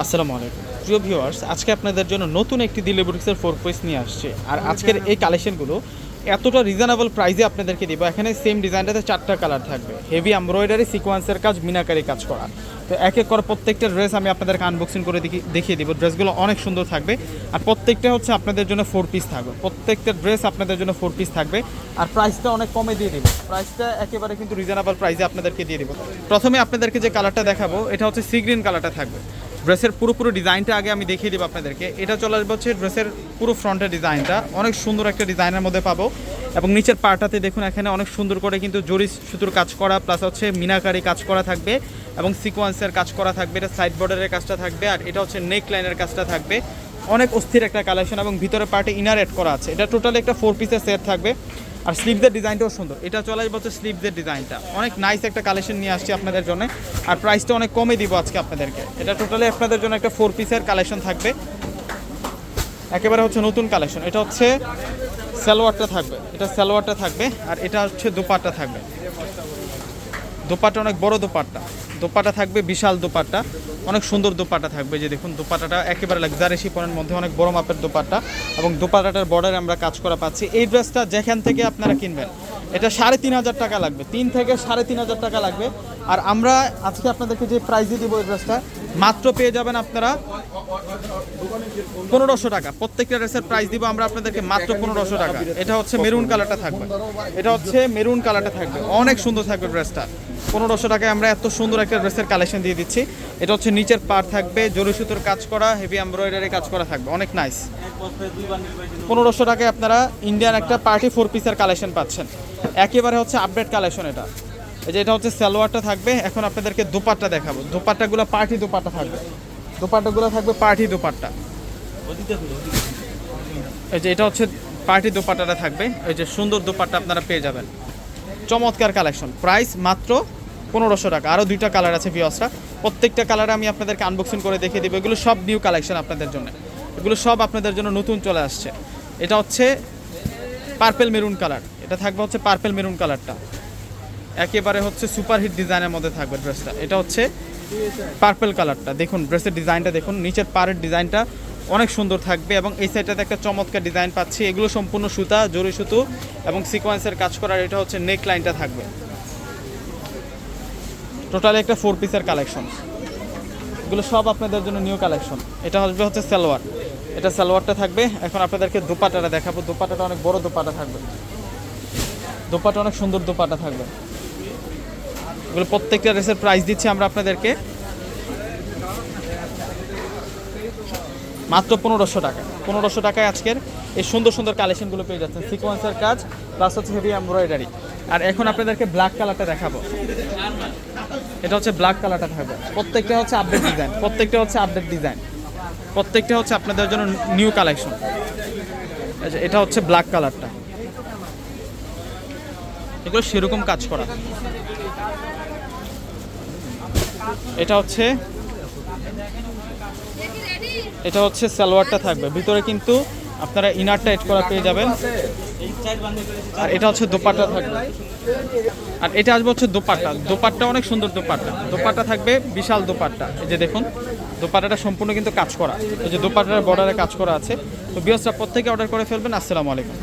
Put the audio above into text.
আসসালামু আলাইকুম। প্রিয় ভিউয়ার্স আজকে আপনাদের জন্য নতুন একটি দিলে বুটিক্সের ফোর পিস নিয়ে আসছে। আর আজকের এই কালেকশনগুলো এতটা রিজনেবল প্রাইসে আপনাদেরকে দিব। এখানে সেম ডিজাইনটাতে চারটা কালার থাকবে। হেভি এমব্রয়ডারি সিকোয়েন্সের কাজ, মিনাকারি কাজ করা। তো এক এক করে প্রত্যেকটা ড্রেস আমি আপনাদেরকে আনবক্সিং করে দেখি- দেখিয়ে দিব। ড্রেসগুলো অনেক সুন্দর থাকবে। আর প্রত্যেকটা হচ্ছে আপনাদের জন্য ফোর পিস থাকবে। প্রত্যেকটা ড্রেস আপনাদের জন্য ফোর পিস থাকবে। আর প্রাইসটা অনেক কমে দিয়ে দিব। প্রাইসটা একেবারে কিন্তু রিজনেবল প্রাইসে আপনাদেরকে দিয়ে দেবো। প্রথমে আপনাদেরকে যে কালারটা দেখাবো, এটা হচ্ছে সি গ্রিন কালারটা থাকবে। ড্রেসের পুরোপুরো ডিজাইনটা আগে আমি দেখিয়ে দেবো আপনাদেরকে। এটা চলে আসবে হচ্ছে ড্রেসের পুরো ফ্রন্টের ডিজাইনটা। অনেক সুন্দর একটা ডিজাইনের মধ্যে পাবো। এবং নিচের পার্টাতে দেখুন, এখানে অনেক সুন্দর করে কিন্তু জরি সুতোর কাজ করা প্লাস হচ্ছে মিনাকারি কাজ করা থাকবে এবং সিকোয়েন্সের কাজ করা থাকবে। এটা সাইড বর্ডারের কাজটা থাকবে আর এটা হচ্ছে নেক লাইনের কাজটা থাকবে। অনেক অস্থির একটা কালেকশন এবং ভিতরে পার্টে ইনার অ্যাড করা আছে। এটা টোটালি একটা ফোর পিসের সেট থাকবে। আর স্লিপদের ডিজাইনটাও সুন্দর। এটা চলে আসবে হচ্ছে ডিজাইনটা। অনেক নাইস একটা কালেকশন নিয়ে আসছি আপনাদের জন্য। আর প্রাইসটা অনেক কমে দিব আজকে আপনাদেরকে। এটা টোটালি আপনাদের জন্য একটা ফোর পিসের কালেকশন থাকবে। একেবারে হচ্ছে নতুন কালেকশন এটা হচ্ছে সালোয়ারটা থাকবে। এটা সালোয়ারটা থাকবে। আর এটা হচ্ছে দোপাট্টা থাকবে। দোপাট্টা অনেক বড় দোপাট্টা দোপাট্টা থাকবে বিশাল দোপাট্টা অনেক সুন্দর দোপাটা থাকবে যে দেখুন দোপাট্টাটা একেবারে লাক্সারি শিপনের মধ্যে অনেক বড় মাপের দোপাট্টা এবং দোপাট্টাটার বর্ডারে আমরা কাজ করা পাচ্ছি। এই ড্রেসটা যেখান থেকে আপনারা কিনবেন, এটা সাড়ে তিন হাজার টাকা লাগবে। তিন থেকে সাড়ে তিন হাজার টাকা লাগবে। আর আমরা আজকে আপনাদেরকে যে প্রাইজে দিব এই ড্রেসটা মাত্র পেয়ে যাবেন আপনারা পনেরোশো টাকা। প্রত্যেকটা ড্রেসের প্রাইস দিব আমরা আপনাদেরকে মাত্র পনেরোশো টাকা। এটা হচ্ছে মেরুন কালারটা থাকবে। এটা হচ্ছে মেরুন কালারটা থাকবে। অনেক সুন্দর থাকবে ড্রেসটা পনেরোশো টাকায় আমরা এত সুন্দর একটা ড্রেসের কালেকশন দিয়ে দিচ্ছি। এটা হচ্ছে নিচের পার থাকবে, জরি সুতোর কাজ করা হেভি এমব্রয়ডারি কাজ করা থাকবে, অনেক নাইস পনেরোশো টাকায় আপনারা ইন্ডিয়ান একটা পার্টি ফোর পিসের কালেকশন পাচ্ছেন। একেবারে হচ্ছে আপডেট কালেকশন এটা। এই যে এটা হচ্ছে সালোয়ারটা থাকবে, এখন আপনাদেরকে দুপাট্টা দেখাবো। দুপাট্টাগুলো পার্টি দুপাট্টা থাকবে। দুপাট্টাগুলো থাকবে পার্টি দুপাট্টা। এই যে এটা হচ্ছে পার্টি দোপাট্টাটা থাকবে। এই যে সুন্দর দোপাট্টা আপনারা পেয়ে যাবেন। চমৎকার কালেকশন প্রাইস মাত্র পনেরোশো টাকা। আরও দুইটা কালার আছে ভিওসরা প্রত্যেকটা কালার আমি আপনাদেরকে আনবক্সিং করে দেখিয়ে দেবো। এগুলো সব নিউ কালেকশন আপনাদের জন্য। এগুলো সব আপনাদের জন্য নতুন চলে আসছে। এটা হচ্ছে পার্পেল মেরুন কালার এটা থাকবে হচ্ছে পার্পেল মেরুন কালারটা একেবারে হচ্ছে সুপারহিট ডিজাইনের মধ্যে থাকবে ড্রেসটা এটা হচ্ছে পার্পেল কালারটা দেখুন ড্রেসের ডিজাইনটা দেখুন। নিচের পাড়ের ডিজাইনটা অনেক সুন্দর থাকবে এবং এই সাইডটাতে একটা চমৎকার ডিজাইন পাচ্ছি। এগুলো সম্পূর্ণ সুতা জরি সুতো এবং সিকোয়েন্সের কাজ করার এটা হচ্ছে নেক লাইনটা থাকবে। টোটালি একটা ফোর পিসের কালেকশন এগুলো সব আপনাদের জন্য নিউ কালেকশন এটা আসবে হচ্ছে সালোয়ার। এটা সালোয়ারটা থাকবে। এখন আপনাদেরকে দোপাটাটা দেখাবো। দোপাটাটা অনেক বড় দোপাটা থাকবে। দোপাটা অনেক সুন্দর দোপাটা থাকবে। এগুলো প্রত্যেকটা ড্রেসের প্রাইস দিচ্ছি আমরা আপনাদেরকে। মাত্র পনেরোশো টাকা। পনেরোশো টাকায় আজকের এই সুন্দর সুন্দর কালেকশনগুলো পেয়ে যাচ্ছেন। সিকোয়েন্সের কাজ প্লাস হচ্ছে হেভি এমব্রয়ডারি আর এখন আপনাদেরকে ব্ল্যাক কালারটা দেখাবো। এটা হচ্ছে ব্ল্যাক কালারটা থাকবে প্রত্যেকটা হচ্ছে আপডেট ডিজাইন প্রত্যেকটা হচ্ছে আপডেট ডিজাইন প্রত্যেকটা হচ্ছে আপনাদের জন্য নিউ কালেকশন এটা হচ্ছে ব্ল্যাক কালারটা এগুলো সেরকম কাজ করা। এটা হচ্ছে এটা হচ্ছে সালোয়ারটা থাকবে। ভিতরে কিন্তু আপনারা ইনারটা এড করা পেয়ে যাবেন। আর এটা হচ্ছে দোপাট্টা থাকবে। আর এটা আসবে হচ্ছে দোপাট্টা। দোপাট্টা অনেক সুন্দর দোপাট্টা। দোপাট্টা থাকবে বিশাল দোপাট্টা। এই যে দেখুন, দোপাট্টাটা সম্পূর্ণ কিন্তু কাজ করা। এই যে দোপাট্টার বর্ডারে কাজ করা আছে। তো বিয়সরা থেকে অর্ডার করে ফেলবেন। আসসালামু আলাইকুম।